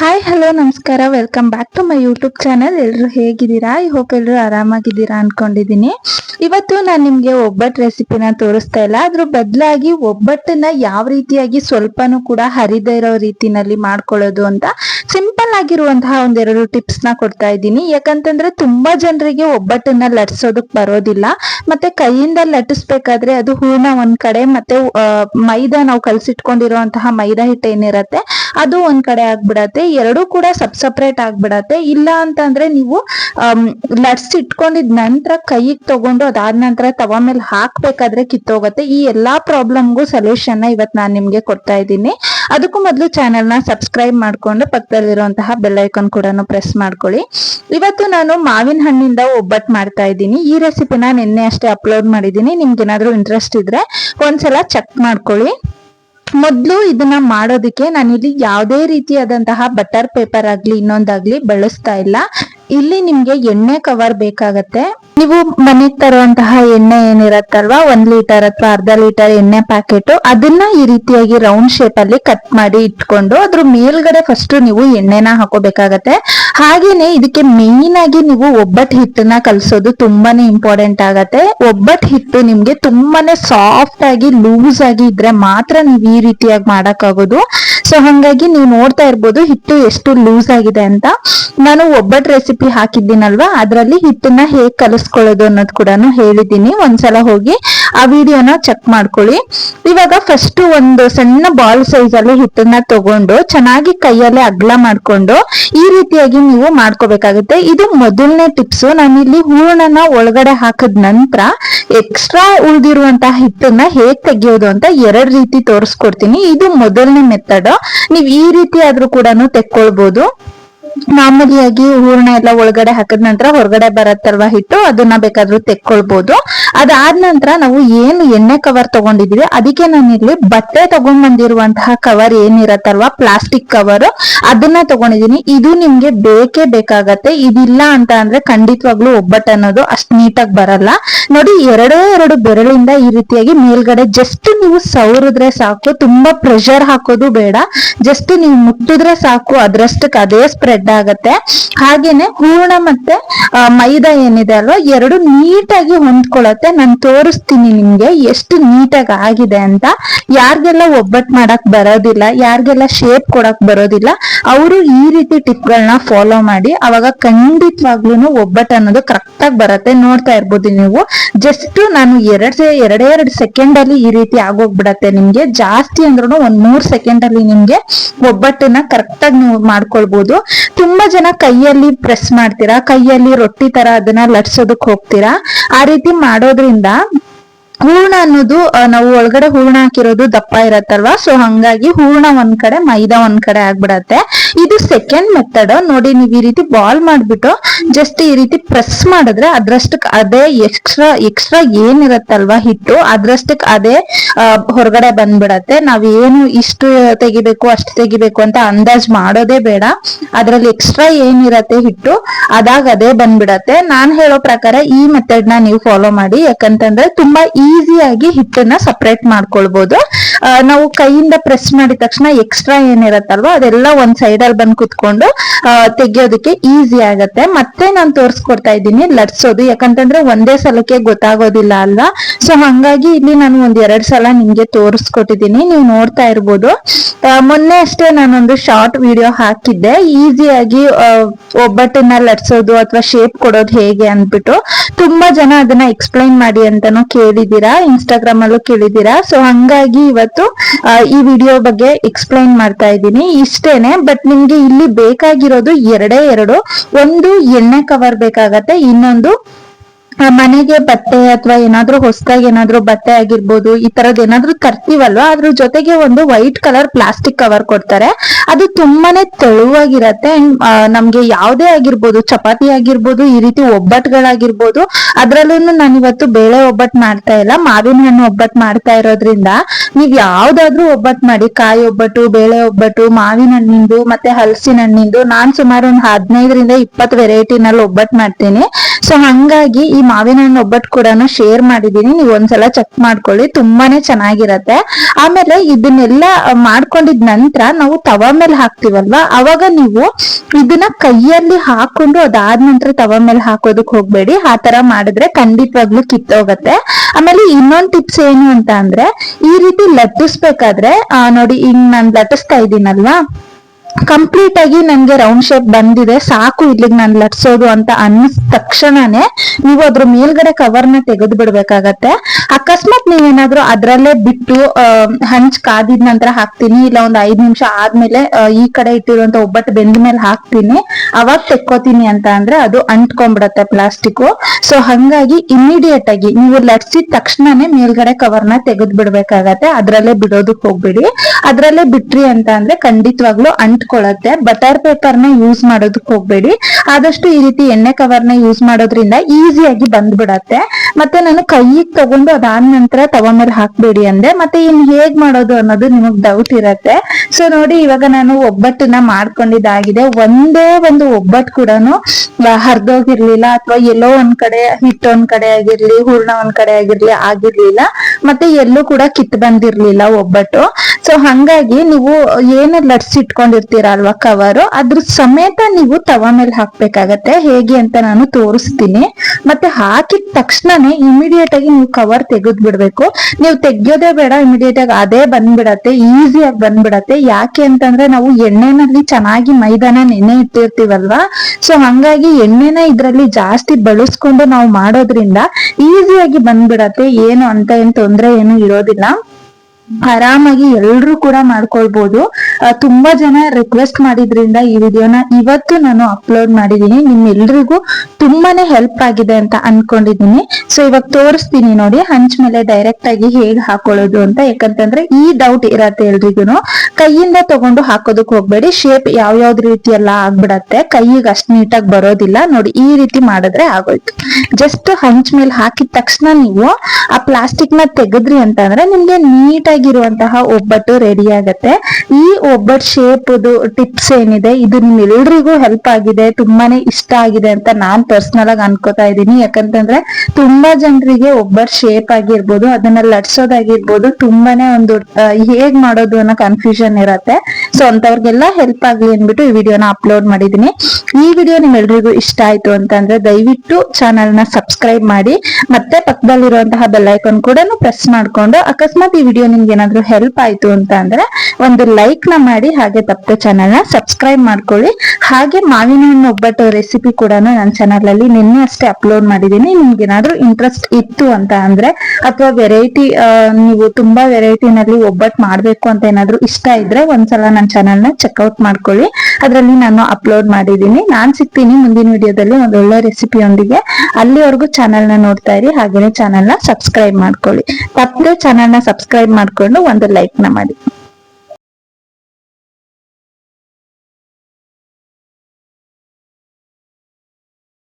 Hi hello ನಮಸ್ಕಾರ. Welcome back to my YouTube channel ಎಲ್ಲರೂ ಹೇಗಿದ್ದೀರಾ? ಐ ಹೋಪ್ ಎಲ್ಲರೂ ಆರಾಮಾಗಿದ್ದೀರಾ ಅನ್ಕೊಂಡಿದ್ದೀನಿ. ಇವತ್ತು ನಾನು ನಿಮ್ಗೆ ಒಬ್ಬಟ್ಟು ರೆಸಿಪಿನ ತೋರಿಸ್ತಾ ಇಲ್ಲ. ಅದ್ರ ಬದಲಾಗಿ ಒಬ್ಬಟ್ಟನ್ನ ಯಾವ ರೀತಿಯಾಗಿ ಸ್ವಲ್ಪನೂ ಕೂಡ ಹರಿದೇ ಇರೋ ರೀತಿನಲ್ಲಿ ಮಾಡ್ಕೊಳ್ಳೋದು ಅಂತ ಸಿಂಪಲ್ ಆಗಿರುವಂತಹ ಒಂದೆರಡು ಟಿಪ್ಸ್ನ ಕೊಡ್ತಾ ಇದ್ದೀನಿ. ಯಾಕಂತಂದ್ರೆ ತುಂಬಾ ಜನರಿಗೆ ಒಬ್ಬಟ್ಟನ್ನ ಲಟ್ಸೋದಕ್ ಬರೋದಿಲ್ಲ. ಮತ್ತೆ ಕೈಯಿಂದ ಲಟ್ಟಿಸ್ಬೇಕಾದ್ರೆ ಅದು ಹೂರ್ಣ ಒಂದ್ ಕಡೆ ಮತ್ತೆ ಮೈದಾ ನಾವು ಕಲ್ಸಿಟ್ಕೊಂಡಿರುವಂತಹ ಮೈದಾ ಹಿಟ್ಟು ಏನಿರತ್ತೆ ಅದು ಒಂದ್ ಕಡೆ ಆಗ್ಬಿಡತ್ತೆ. ಎರಡೂ ಕೂಡ ಸಬ್ ಸಪ್ರೇಟ್ ಆಗ್ಬಿಡತ್ತೆ. ಇಲ್ಲ ಅಂತಂದ್ರೆ ನೀವು ಲಟ್ಸ್ ಇಟ್ಕೊಂಡಿದ್ ನಂತರ ಕೈಗೆ ತಗೊಂಡು ಅದಾದ ನಂತರ ತವ ಮೇಲೆ ಹಾಕ್ಬೇಕಾದ್ರೆ ಕಿತ್ತೋಗತ್ತೆ. ಈ ಎಲ್ಲಾ ಪ್ರಾಬ್ಲಮ್ಗೂ ಸೊಲ್ಯೂಷನ್ನ ಇವತ್ ನಾನ್ ನಿಮ್ಗೆ ಕೊಡ್ತಾ ಇದ್ದೀನಿ. ಅದಕ್ಕೂ ಮೊದಲು ಚಾನೆಲ್ನ ಸಬ್ಸ್ಕ್ರೈಬ್ ಮಾಡ್ಕೊಂಡು ಪಕ್ಕದಲ್ಲಿರುವಂತಹ ಬೆಲ್ ಐಕಾನ್ ಕೂಡ ಪ್ರೆಸ್ ಮಾಡ್ಕೊಳ್ಳಿ. ಇವತ್ತು ನಾನು ಮಾವಿನ ಹಣ್ಣಿಂದ ಒಬ್ಬಟ್ ಮಾಡ್ತಾ ಇದ್ದೀನಿ. ಈ ರೆಸಿಪಿನ ನಿನ್ನೆ ಅಷ್ಟೇ ಅಪ್ಲೋಡ್ ಮಾಡಿದ್ದೀನಿ. ನಿಮ್ಗೆ ಏನಾದ್ರೂ ಇಂಟ್ರೆಸ್ಟ್ ಇದ್ರೆ ಒಂದ್ಸಲ ಚೆಕ್ ಮಾಡ್ಕೊಳ್ಳಿ. ಮೊದ್ಲು ಇದನ್ನ ಮಾಡೋದಕ್ಕೆ ನಾನಿಲ್ಲಿ ಯಾವುದೇ ರೀತಿಯಾದಂತಹ ಬಟರ್ ಪೇಪರ್ ಆಗ್ಲಿ ಇನ್ನೊಂದಾಗ್ಲಿ ಬಳಸ್ತಾ ಇಲ್ಲ. ಇಲ್ಲಿ ನಿಮ್ಗೆ ಎಣ್ಣೆ ಕವರ್ ಬೇಕಾಗತ್ತೆ. ನೀವು ಮನೆಗ್ ತರುವಂತಹ ಎಣ್ಣೆ ಏನಿರತ್ತಲ್ವಾ, ಒಂದ್ ಲೀಟರ್ ಅಥವಾ ಅರ್ಧ ಲೀಟರ್ ಎಣ್ಣೆ ಪ್ಯಾಕೆಟ್ ಅದನ್ನ ಈ ರೀತಿಯಾಗಿ ರೌಂಡ್ ಶೇಪ್ ಅಲ್ಲಿ ಕಟ್ ಮಾಡಿ ಇಟ್ಕೊಂಡು ಅದ್ರ ಮೇಲ್ಗಡೆ ಫಸ್ಟ್ ನೀವು ಎಣ್ಣೆನ ಹಾಕೋಬೇಕಾಗತ್ತೆ. ಹಾಗೇನೆ ಇದಕ್ಕೆ ಮೇನ್ ಆಗಿ ನೀವು ಒಬ್ಬಟ್ಟು ಹಿಟ್ಟನ್ನ ಕಲಸೋದು ತುಂಬಾನೇ ಇಂಪಾರ್ಟೆಂಟ್ ಆಗತ್ತೆ. ಒಬ್ಬಟ್ಟು ಹಿಟ್ಟು ನಿಮ್ಗೆ ತುಂಬಾನೇ ಸಾಫ್ಟ್ ಆಗಿ ಲೂಸ್ ಆಗಿ ಇದ್ರೆ ಮಾತ್ರ ನೀವು ಈ ರೀತಿಯಾಗಿ ಮಾಡಕ್ಕಾಗೋದು. ಸೊ ಹಂಗಾಗಿ ನೀವು ನೋಡ್ತಾ ಇರ್ಬೋದು ಹಿಟ್ಟು ಎಷ್ಟು ಲೂಸ್ ಆಗಿದೆ ಅಂತ. ನಾನು ಒಬ್ಬಟ್ಟು ರೆಸಿಪಿ ಹಾಕಿದ್ದೀನಲ್ವಾ? ಅದರಲ್ಲಿ ಹಿಟ್ಟನ್ನ ಹೇಗೆ ಕಲಿಸ್ಕೊಳ್ಳೋದು ಅನ್ನೋದು ಕೂಡ ಹೇಳಿದ್ದೀನಿ. ಒಂದ್ಸಲ ಹೋಗಿ ಆ ವಿಡಿಯೋನ ಚೆಕ್ ಮಾಡ್ಕೊಳ್ಳಿ. ಇವಾಗ ಫಸ್ಟ್ ಒಂದು ಸಣ್ಣ ಬಾಲ್ ಸೈಜ್ ಅಲ್ಲಿ ಹಿಟ್ಟನ್ನ ತಗೊಂಡು ಚೆನ್ನಾಗಿ ಕೈಯಲ್ಲೇ ಅಗ್ಲ ಮಾಡ್ಕೊಂಡು ಈ ರೀತಿಯಾಗಿ ನೀವು ಮಾಡ್ಕೋಬೇಕಾಗುತ್ತೆ. ಇದು ಮೊದಲನೇ ಟಿಪ್ಸ್ ನಾನಿಲ್ಲಿ ಹೂರ್ಣನ ಒಳಗಡೆ ಹಾಕಿದ ನಂತರ ಎಕ್ಸ್ಟ್ರಾ ಉಳಿದಿರುವಂತಹ ಹಿಟ್ಟನ್ನ ಹೇಗ್ ತೆಗಿಯೋದು ಅಂತ ಎರಡ್ ರೀತಿ ತೋರಿಸ್ಕೊಡ್ತೀನಿ. ಇದು ಮೊದಲನೇ ಮೆಥಡ್ ನೀವ್ ಈ ರೀತಿ ಆದ್ರೂ ಕೂಡ ತೆಕ್ಕೊಳ್ಬಹುದು ಮಾಮೂಲಿಯಾಗಿ ಹೂರ್ಣ ಎಲ್ಲ ಒಳಗಡೆ ಹಾಕಿದ ನಂತರ ಹೊರಗಡೆ ಬರತ್ತಲ್ವಾ ಹಿಟ್ಟು? ಅದನ್ನ ಬೇಕಾದ್ರೂ ತೆಕ್ಕೊಳ್ಬಹುದು ಅದಾದ ನಂತರ ನಾವು ಏನು ಎಣ್ಣೆ ಕವರ್ ತಗೊಂಡಿದೀವಿ ಅದಕ್ಕೆ ನಾನು ಇಲ್ಲಿ ಬಟ್ಟೆ ತಗೊಂಡ್ ಬಂದಿರುವಂತಹ ಕವರ್ ಏನಿರತ್ತಲ್ವಾ ಪ್ಲಾಸ್ಟಿಕ್ ಕವರ್ ಅದನ್ನ ತಗೊಂಡಿದೀನಿ ಇದು ನಿಮ್ಗೆ ಬೇಕೇ ಬೇಕಾಗತ್ತೆ. ಇದಿಲ್ಲ ಅಂತ ಅಂದ್ರೆ ಖಂಡಿತವಾಗ್ಲೂ ಒಬ್ಬಟ್ಟು ಅನ್ನೋದು ಅಷ್ಟು ನೀಟಾಗಿ ಬರಲ್ಲ. ನೋಡಿ, ಎರಡೇ ಎರಡು ಬೆರಳಿಂದ ಈ ರೀತಿಯಾಗಿ ಮೇಲ್ಗಡೆ ಜಸ್ಟ್ ನೀವು ಸವರಿದ್ರೆ ಸಾಕು, ತುಂಬಾ ಪ್ರೆಷರ್ ಹಾಕೋದು ಬೇಡ. ಜಸ್ಟ್ ನೀವು ಮುಟ್ಟಿದ್ರೆ ಸಾಕು ಅದ್ರಷ್ಟಕ್ಕೆ ಅದೇ ಸ್ಪ್ರೆಡ್ ಆಗತ್ತೆ. ಹಾಗೇನೆ ಹೂರ್ಣ ಮತ್ತೆ ಮೈದಾ ಏನಿದೆ ಅಲ್ವಾ, ಎರಡು ನೀಟಾಗಿ ಹೊಂದ್ಕೊಳತ್ತೆ ನಾನು ತೋರಿಸ್ತೀನಿ ನಿಮ್ಗೆ ಎಷ್ಟು ನೀಟಾಗಿ ಆಗಿದೆ ಅಂತ. ಯಾರಿಗೆಲ್ಲ ಒಬ್ಬಟ್ಟು ಮಾಡಕ್ ಬರೋದಿಲ್ಲ, ಯಾರಿಗೆಲ್ಲ ಶೇಪ್ ಕೊಡಕ್ ಬರೋದಿಲ್ಲ, ಅವರು ಈ ರೀತಿ ಟಿಪ್ ಗಳನ್ನ ಫಾಲೋ ಮಾಡಿ, ಅವಾಗ ಖಂಡಿತವಾಗ್ಲೂ ಒಬ್ಬಟ್ ಅನ್ನೋದು ಕರೆಕ್ಟ್ ಆಗಿ ಬರತ್ತೆ ನೋಡ್ತಾ ಇರ್ಬೋದು ನೀವು. ಜಸ್ಟ್ ನಾನು ಎರಡ್ ಸೆ- ಎರಡೇ ಎರಡು ಸೆಕೆಂಡ್ ಅಲ್ಲಿ ಈ ರೀತಿ ಆಗೋಗ್ಬಿಡತ್ತೆ ನಿಮ್ಗೆ. ಜಾಸ್ತಿ ಅಂದ್ರೂ ಒಂದ್ ಮೂರ್ ಸೆಕೆಂಡ್ ಅಲ್ಲಿ ನಿಮ್ಗೆ ಒಬ್ಬಟ್ಟನ್ನ ಕರೆಕ್ಟ್ ಆಗಿ ನೀವು ಮಾಡ್ಕೊಳ್ಬಹುದು ತುಂಬಾ ಜನ ಕೈಯಲ್ಲಿ ಪ್ರೆಸ್ ಮಾಡ್ತೀರಾ, ಕೈಯಲ್ಲಿ ರೊಟ್ಟಿ ತರ ಅದನ್ನ ಲಟ್ಸೋದಕ್ ಹೋಗ್ತೀರಾ. ಆ ರೀತಿ ಮಾಡೋದ್ರಿಂದ ಹೂರ್ಣ ಅನ್ನೋದು ನಾವು ಒಳಗಡೆ ಹೂರ್ಣ ಹಾಕಿರೋದು ದಪ್ಪ ಇರತ್ತಲ್ವಾ? ಸೊ ಹಂಗಾಗಿ ಹೂರ್ಣ ಒಂದ್ ಕಡೆ, ಮೈದಾ ಒಂದ್ ಕಡೆ ಆಗ್ಬಿಡತ್ತೆ. ಇದು ಸೆಕೆಂಡ್ ಮೆಥಡ್ ನೋಡಿ, ನೀವ್ ಈ ರೀತಿ ಬಾಲ್ ಮಾಡ್ಬಿಟ್ಟು ಜಸ್ಟ್ ಈ ರೀತಿ ಪ್ರೆಸ್ ಮಾಡಿದ್ರೆ ಅದ್ರಷ್ಟಕ್ ಅದೇ ಎಕ್ಸ್ಟ್ರಾ ಎಕ್ಸ್ಟ್ರಾ ಏನಿರತ್ತಲ್ವಾ ಹಿಟ್ಟು, ಅದ್ರಷ್ಟಕ್ ಅದೇ ಹೊರಗಡೆ ಬಂದ್ಬಿಡತ್ತೆ. ನಾವ್ ಏನು ಇಷ್ಟು ತೆಗಿಬೇಕು, ಅಷ್ಟು ತೆಗಿಬೇಕು ಅಂತ ಅಂದಾಜ್ ಮಾಡೋದೇ ಬೇಡ. ಅದ್ರಲ್ಲಿ ಎಕ್ಸ್ಟ್ರಾ ಏನಿರತ್ತೆ ಹಿಟ್ಟು, ಅದಾಗ ಅದೇ ಬಂದ್ಬಿಡತ್ತೆ. ನಾನ್ ಹೇಳೋ ಪ್ರಕಾರ ಈ ಮೆಥಡ್ನ ನೀವು ಫಾಲೋ ಮಾಡಿ. ಯಾಕಂತಂದ್ರೆ ತುಂಬಾ ಈಸಿಯಾಗಿ ಹಿಟ್ಟನ್ನ ಸಪ್ರೇಟ್ ಮಾಡ್ಕೊಳ್ಬಹುದು ನಾವು ಕೈಯಿಂದ ಪ್ರೆಸ್ ಮಾಡಿದ ತಕ್ಷಣ ಎಕ್ಸ್ಟ್ರಾ ಏನಿರತ್ತಲ್ವ ಅದೆಲ್ಲ ಒಂದ್ ಸೈಡ್ ಅಲ್ಲಿ ಬಂದ್ ಕುತ್ಕೊಂಡು ತೆಗಿಯೋದಕ್ಕೆ ಈಸಿ ಆಗತ್ತೆ. ಮತ್ತೆ ನಾನು ತೋರಿಸ್ಕೊಡ್ತಾ ಇದ್ದೀನಿ ಲಟ್ಸೋದು. ಯಾಕಂತಂದ್ರೆ ಒಂದೇ ಸಲಕ್ಕೆ ಗೊತ್ತಾಗೋದಿಲ್ಲ ಅಲ್ವಾ? ಸೊ ಹಂಗಾಗಿ ಇಲ್ಲಿ ನಾನು ಒಂದ್ ಎರಡ್ ಸಲ ನಿಮ್ಗೆ ತೋರಿಸ್ಕೊಟ್ಟಿದ್ದೀನಿ. ನೀವು ನೋಡ್ತಾ ಇರ್ಬೋದು. ಮೊನ್ನೆ ಅಷ್ಟೇ ನಾನೊಂದು ಶಾರ್ಟ್ ವಿಡಿಯೋ ಹಾಕಿದ್ದೆ. ಈಸಿಯಾಗಿ ಒಬ್ಬಟ್ಟನ್ನ ಲಟ್ಸೋದು ಅಥವಾ ಶೇಪ್ ಕೊಡೋದು ಹೇಗೆ ಅಂದ್ಬಿಟ್ಟು. ತುಂಬಾ ಜನ ಅದನ್ನ ಎಕ್ಸ್ಪ್ಲೈನ್ ಮಾಡಿ ಅಂತಾನು ಕೇಳಿದೀರಾ ಇನ್ಸ್ಟಾಗ್ರಾಮ್ ಅಲ್ಲೂ ಕೇಳಿದ್ದೀರಾ? ಸೊ ಹಂಗಾಗಿ ಇವತ್ತು ಈ ವಿಡಿಯೋ ಬಗ್ಗೆ ಎಕ್ಸ್ಪ್ಲೈನ್ ಮಾಡ್ತಾ ಇದ್ದೀನಿ. ಇಷ್ಟೇನೆ ಬಟ್ ನಿಮ್ಗೆ ಇಲ್ಲಿ ಬೇಕಾಗಿರೋದು ಎರಡೇ ಎರಡು. ಒಂದು ಎಣ್ಣೆ ಕವರ್ ಬೇಕಾಗತ್ತೆ, ಇನ್ನೊಂದು ಮನೆಗೆ ಬಟ್ಟೆ ಅಥವಾ ಏನಾದ್ರೂ ಹೊಸದಾಗಿ ಏನಾದ್ರೂ ಬಟ್ಟೆ ಆಗಿರ್ಬೋದು, ಈ ತರದ್ ಏನಾದ್ರೂ ತರ್ತೀವಲ್ವಾ? ಅದ್ರ ಜೊತೆಗೆ ಒಂದು ವೈಟ್ ಕಲರ್ ಪ್ಲಾಸ್ಟಿಕ್ ಕವರ್ ಕೊಡ್ತಾರೆ. ಅದು ತುಂಬಾನೇ ತೆಳುವಾಗಿರತ್ತೆ. ಅಂಡ್ ನಮ್ಗೆ ಯಾವ್ದೇ ಆಗಿರ್ಬೋದು, ಚಪಾತಿ ಆಗಿರ್ಬೋದು, ಈ ರೀತಿ ಒಬ್ಬಟ್ಟುಗಳಾಗಿರ್ಬೋದು ಅದ್ರಲ್ಲೂ ನಾನು ಇವತ್ತು ಬೇಳೆ ಒಬ್ಬಟ್ಟು ಮಾಡ್ತಾ ಇಲ್ಲ. ಮಾವಿನ ಹಣ್ಣು ಒಬ್ಬಟ್ಟು ಮಾಡ್ತಾ ಇರೋದ್ರಿಂದ ನೀವ್ ಯಾವ್ದಾದ್ರೂ ಒಬ್ಬಟ್ಟು ಮಾಡಿ, ಕಾಯಿ ಒಬ್ಬಟ್ಟು ಬೇಳೆ ಒಬ್ಬಟ್ಟು ಮಾವಿನ ಹಣ್ಣಿಂದು ಮತ್ತೆ ಹಲಸಿನ ಹಣ್ಣಿಂದು ನಾನ್ ಸುಮಾರು ಒಂದ್ ಹದಿನೈದರಿಂದ ಇಪ್ಪತ್ತು ವೆರೈಟಿನಲ್ಲಿ ಒಬ್ಬಟ್ಟು ಮಾಡ್ತೀನಿ. ಸೊ ಹಂಗಾಗಿ ಈ ಮಾವಿನ ಹಣ್ಣು ಒಬ್ಬಟ್ಟು ಕೂಡ ಶೇರ್ ಮಾಡಿದೀನಿ. ನೀವು ಒಂದ್ಸಲ ಚೆಕ್ ಮಾಡ್ಕೊಳ್ಳಿ. ತುಂಬಾನೇ ಚೆನ್ನಾಗಿರತ್ತೆ. ಆಮೇಲೆ ಇದನ್ನೆಲ್ಲ ಮಾಡ್ಕೊಂಡಿದ ನಂತರ ನಾವು ತವ ಮೇಲೆ ಹಾಕ್ತಿವಲ್ವಾ? ಅವಾಗ ನೀವು ಇದನ್ನ ಕೈಯಲ್ಲಿ ಹಾಕೊಂಡು ಅದಾದ ನಂತರ ತವ ಮೇಲೆ ಹಾಕೋದಕ್ ಹೋಗ್ಬೇಡಿ. ಆ ತರ ಮಾಡಿದ್ರೆ ಖಂಡಿತವಾಗ್ಲೂ ಕಿತ್ತೋಗತ್ತೆ. ಆಮೇಲೆ ಇನ್ನೊಂದ್ ಟಿಪ್ಸ್ ಏನು ಅಂತ ಅಂದ್ರೆ, ಈ ರೀತಿ ಲಟ್ಟಿಸ್ಬೇಕಾದ್ರೆ ನೋಡಿ, ಹಿಂಗ್ ನಾನ್ ಲಟ್ಟಿಸ್ತಾ ಇದ್ದೀನಲ್ವಾ ಕಂಪ್ಲೀಟ್ ಆಗಿ ನನ್ಗೆ ರೌಂಡ್ ಶೇಪ್ ಬಂದಿದೆ. ಸಾಕು ಇಲ್ಲಿಗೆ ನಾನು ಲಟ್ಸೋದು ಅಂತ ಅನ್ನಿಸ್ ತಕ್ಷಣನೇ ನೀವು ಅದ್ರ ಮೇಲ್ಗಡೆ ಕವರ್ನ ತೆಗೆದು ಬಿಡ್ಬೇಕಾಗತ್ತೆ. ಅಕಸ್ಮಾತ್ ನೀವೇನಾದ್ರೂ ಅದ್ರಲ್ಲೇ ಬಿಟ್ಟು ಹಂಚ್ ಕಾದಿದ ನಂತರ ಹಾಕ್ತೀನಿ. ಇಲ್ಲ ಒಂದ್ ಐದ್ ನಿಮಿಷ ಆದ್ಮೇಲೆ ಈ ಕಡೆ ಇಟ್ಟಿರುವಂತ ಒಬ್ಬಟ್ಟು ಬೆಂದ ಮೇಲೆ ಹಾಕ್ತೀನಿ. ಅವಾಗ ತೆಕ್ಕೋತೀನಿ ಅಂತ ಅಂದ್ರೆ ಅದು ಅಂಟ್ಕೊಂಡ್ಬಿಡತ್ತೆ ಪ್ಲಾಸ್ಟಿಕ್ ಸೊ ಹಂಗಾಗಿ ಇಮಿಡಿಯೇಟ್ ಆಗಿ ನೀವು ಲಟ್ಸಿದ ತಕ್ಷಣನೇ ಮೇಲ್ಗಡೆ ಕವರ್ನ ತೆಗೆದು ಬಿಡ್ಬೇಕಾಗತ್ತೆ. ಅದ್ರಲ್ಲೇ ಬಿಡೋದಕ್ಕೆ ಹೋಗ್ಬಿಡಿ. ಅದ್ರಲ್ಲೇ ಬಿಟ್ರಿ ಅಂತ ಅಂದ್ರೆ ಖಂಡಿತವಾಗ್ಲೂ ಅಂಟ್ಕೊಳತ್ತೆ ಬಟರ್ ಪೇಪರ್ನ ಯೂಸ್ ಮಾಡೋದಕ್ ಹೋಗ್ಬೇಡಿ. ಆದಷ್ಟು ಈ ರೀತಿ ಎಣ್ಣೆ ಕವರ್ನ ಯೂಸ್ ಮಾಡೋದ್ರಿಂದ ಈಸಿಯಾಗಿ ಬಂದ್ಬಿಡತ್ತೆ. ಮತ್ತೆ ನಾನು ಕೈಗೆ ತಗೊಂಡು ಅದಾದ ನಂತರ ತಗೊಂಡ್ಮೇಲೆ ಮೇಲೆ ಹಾಕ್ಬೇಡಿ ಅಂದೆ. ಮತ್ತೆ ಇನ್ ಹೇಗ್ ಮಾಡೋದು ಅನ್ನೋದು ನಿಮಗ್ ಡೌಟ್ ಇರತ್ತೆ. ಸೊ ನೋಡಿ, ಇವಾಗ ನಾನು ಒಬ್ಬಟ್ಟನ್ನ ಮಾಡ್ಕೊಂಡಿದ್ದಾಗಿದೆ. ಒಂದೇ ಒಂದು ಒಬ್ಬಟ್ಟು ಕೂಡ ಹರಿದೋಗಿರ್ಲಿಲ್ಲ ಅಥವಾ ಎಲ್ಲೋ ಒಂದ್ ಕಡೆ ಹಿಟ್ಟು ಒಂದ್ ಕಡೆ ಆಗಿರ್ಲಿ, ಹೂರ್ಣ ಒಂದ್ ಕಡೆ ಆಗಿರ್ಲಿ, ಆಗಿರ್ಲಿಲ್ಲ. ಮತ್ತೆ ಎಲ್ಲೂ ಕೂಡ ಕಿತ್ ಬಂದಿರ್ಲಿಲ್ಲ ಒಬ್ಬಟ್ಟು. ಸೊ ಹಂಗಾಗಿ ನೀವು ಏನು ಲಟ್ಸಿಟ್ಕೊಂಡಿರ್ತೀರ ಅಲ್ವಾ ಕವರು ಅದ್ರ ಸಮೇತ ನೀವು ತವ ಮೇಲೆ ಹಾಕ್ಬೇಕಾಗತ್ತೆ. ಹೇಗೆ ಅಂತ ನಾನು ತೋರಿಸ್ತೀನಿ. ಮತ್ತೆ ಹಾಕಿದ ತಕ್ಷಣನೇ ಇಮಿಡಿಯೇಟ್ ಆಗಿ ನೀವು ಕವರ್ ತೆಗೆದ್ ಬಿಡ್ಬೇಕು. ನೀವು ತೆಗಿಯೋದೇ ಬೇಡ ಇಮಿಡಿಯೇಟ್ ಆಗಿ ಅದೇ ಬಂದ್ಬಿಡತ್ತೆ ಈಸಿಯಾಗಿ ಬಂದ್ಬಿಡತ್ತೆ. ಯಾಕೆ ಅಂತಂದ್ರೆ ನಾವು ಎಣ್ಣೆನಲ್ಲಿ ಚೆನ್ನಾಗಿ ಮೈದಾನ ನೆನೆ ಇಟ್ಟಿರ್ತೀವಲ್ವಾ? ಸೊ ಹಂಗಾಗಿ ಎಣ್ಣೆನ ಇದ್ರಲ್ಲಿ ಜಾಸ್ತಿ ಬಳಸ್ಕೊಂಡು ನಾವು ಮಾಡೋದ್ರಿಂದ ಈಸಿಯಾಗಿ ಬಂದ್ಬಿಡತ್ತೆ. ಏನು ಅಂತ ಏನ್ ತೊಂದ್ರೆ ಏನು ಇರೋದಿಲ್ಲ. ಆರಾಮಾಗಿ ಎಲ್ರು ಕೂಡ ಮಾಡ್ಕೊಳ್ಬಹುದು ತುಂಬಾ ಜನ ರಿಕ್ವೆಸ್ಟ್ ಮಾಡಿದ್ರಿಂದ ಈ ವಿಡಿಯೋನ ಇವತ್ತು ನಾನು ಅಪ್ಲೋಡ್ ಮಾಡಿದೀನಿ ನಿಮ್ಮೆಲ್ರಿಗೂ ತುಂಬಾನೇ ಹೆಲ್ಪ್ ಆಗಿದೆ ಅಂತ ಅನ್ಕೊಂಡಿದೀನಿ ಸೊ ಇವಾಗ ತೋರಿಸ್ತೀನಿ ನೋಡಿ, ಹಂಚ್ ಮೇಲೆ ಡೈರೆಕ್ಟ್ ಆಗಿ ಹೇಗ್ ಹಾಕೊಳ್ಳೋದು ಅಂತ. ಯಾಕಂತಂದ್ರೆ ಈ ಡೌಟ್ ಇರತ್ತೆ ಎಲ್ರಿಗೂ ಕೈಯಿಂದ ತಗೊಂಡು ಹಾಕೋದಕ್ ಹೋಗ್ಬೇಡಿ. ಶೇಪ್ ಯಾವ ಯಾವ್ದ್ ರೀತಿ ಎಲ್ಲ ಆಗ್ಬಿಡತ್ತೆ. ಕೈಗೆ ಅಷ್ಟ್ ನೀಟಾಗಿ ಬರೋದಿಲ್ಲ. ನೋಡಿ, ಈ ರೀತಿ ಮಾಡಿದ್ರೆ ಆಗೋಯ್ತು. ಜಸ್ಟ್ ಹಂಚ್ ಮೇಲೆ ಹಾಕಿದ ತಕ್ಷಣ ನೀವು ಆ ಪ್ಲಾಸ್ಟಿಕ್ನ ತೆಗೆದ್ರಿ ಅಂತಂದ್ರೆ ನಿಮ್ಗೆ ನೀಟಾಗಿರುವಂತಹ ಒಬ್ಬಟ್ಟು ರೆಡಿ ಆಗತ್ತೆ. ಈ ಒಬ್ಬಟ್ಟು ಶೇಪ್ ಟಿಪ್ಸ್ ಏನಿದೆ, ಇದು ನಿಮ್ಮೆಲ್ರಿಗೂ ಹೆಲ್ಪ್ ಆಗಿದೆ, ತುಂಬಾನೇ ಇಷ್ಟ ಆಗಿದೆ ಅಂತ ನಾನ್ ಪರ್ಸನಲ್ ಆಗಿ ಅನ್ಕೋತಾ ಇದ್ದೀನಿ. ಯಾಕಂತಂದ್ರೆ ತುಂಬಾ ಜನರಿಗೆ ಒಬ್ಬಟ್ಟು ಶೇಪ್ ಆಗಿರ್ಬೋದು, ಅದನ್ನ ಲಟ್ಸೋದಾಗಿರ್ಬೋದು, ತುಂಬಾನೇ ಒಂದು ಹೇಗ್ ಮಾಡೋದು ಅನ್ನೋ ಕನ್ಫ್ಯೂಷನ್ ಇರತ್ತೆ. ಸೊ ಅಂತವ್ರಿಗೆಲ್ಲ ಹೆಲ್ಪ್ ಆಗ್ಲಿ ಅಂದ್ಬಿಟ್ಟು ಈ ವಿಡಿಯೋನ ಅಪ್ಲೋಡ್ ಮಾಡಿದೀನಿ ಈ ವಿಡಿಯೋ ನಿಮ್ಮೆಲ್ರಿಗೂ ಇಷ್ಟ ಆಯ್ತು ಅಂತಂದ್ರೆ ದಯವಿಟ್ಟು ಚಾನಲ್ನ ಸಬ್ಸ್ಕ್ರೈಬ್ ಮಾಡಿ, ಮತ್ತೆ ಪಕ್ಕದಲ್ಲಿರುವಂತಹ ಐಕಾನ್ ಕೂಡ ಪ್ರೆಸ್ ಮಾಡ್ಕೊಂಡು ಅಕಸ್ಮಾತ್ ಈ ವಿಡಿಯೋ ನಿಮ್ಗೆ ಏನಾದ್ರೂ ಹೆಲ್ಪ್ ಆಯ್ತು ಅಂತ ಅಂದ್ರೆ ಒಂದು ಲೈಕ್ನ ಮಾಡಿ ಹಾಗೆ ತಪ್ಪದೆ ಚಾನಲ್ನ ಸಬ್ಸ್ಕ್ರೈಬ್ ಮಾಡ್ಕೊಳ್ಳಿ. ಹಾಗೆ ಮಾವಿನ ಹಣ್ಣು ಒಬ್ಬಟ್ಟು ರೆಸಿಪಿ ಕೂಡ ನನ್ನ ಚಾನಲ್ ಅಲ್ಲಿ ನಿನ್ನೆ ಅಷ್ಟೇ ಅಪ್ಲೋಡ್ ಮಾಡಿದೀನಿ ನಿಮ್ಗೆ ಏನಾದ್ರೂ ಇಂಟ್ರೆಸ್ಟ್ ಇತ್ತು ಅಂತ ಅಂದ್ರೆ ಅಥವಾ ವೆರೈಟಿ ನೀವು ತುಂಬಾ ವೆರೈಟಿನಲ್ಲಿ ಒಬ್ಬಟ್ಟು ಮಾಡ್ಬೇಕು ಅಂತ ಏನಾದ್ರೂ ಇಷ್ಟ ಇದ್ರೆ ಒಂದ್ಸಲ ನನ್ನ ಚಾನಲ್ನ ಚೆಕ್ಔಟ್ ಮಾಡ್ಕೊಳ್ಳಿ. ಅದರಲ್ಲಿ ನಾನು ಅಪ್ಲೋಡ್ ಮಾಡಿದೀನಿ ನಾನ್ ಸಿಗ್ತೀನಿ ಮುಂದಿನ ವಿಡಿಯೋದಲ್ಲಿ ಒಂದು ಒಳ್ಳೆ ರೆಸಿಪಿಯೊಂದಿಗೆ ಅಲ್ಲಿವರೆಗೂ ಚಾನಲ್ನ ನೋಡ್ತಾ ಇರಿ, ಹಾಗೇನೆ ಚಾನಲ್ನ ಸಬ್ಸ್ಕ್ರೈಬ್ ಮಾಡ್ಕೊಳ್ಳಿ. ತಪ್ಪದೆ ಚಾನಲ್ನ ಸಬ್ಸ್ಕ್ರೈಬ್ ಮಾಡ್ಕೊಂಡು ಒಂದು ಲೈಕ್ನ ಮಾಡಿ.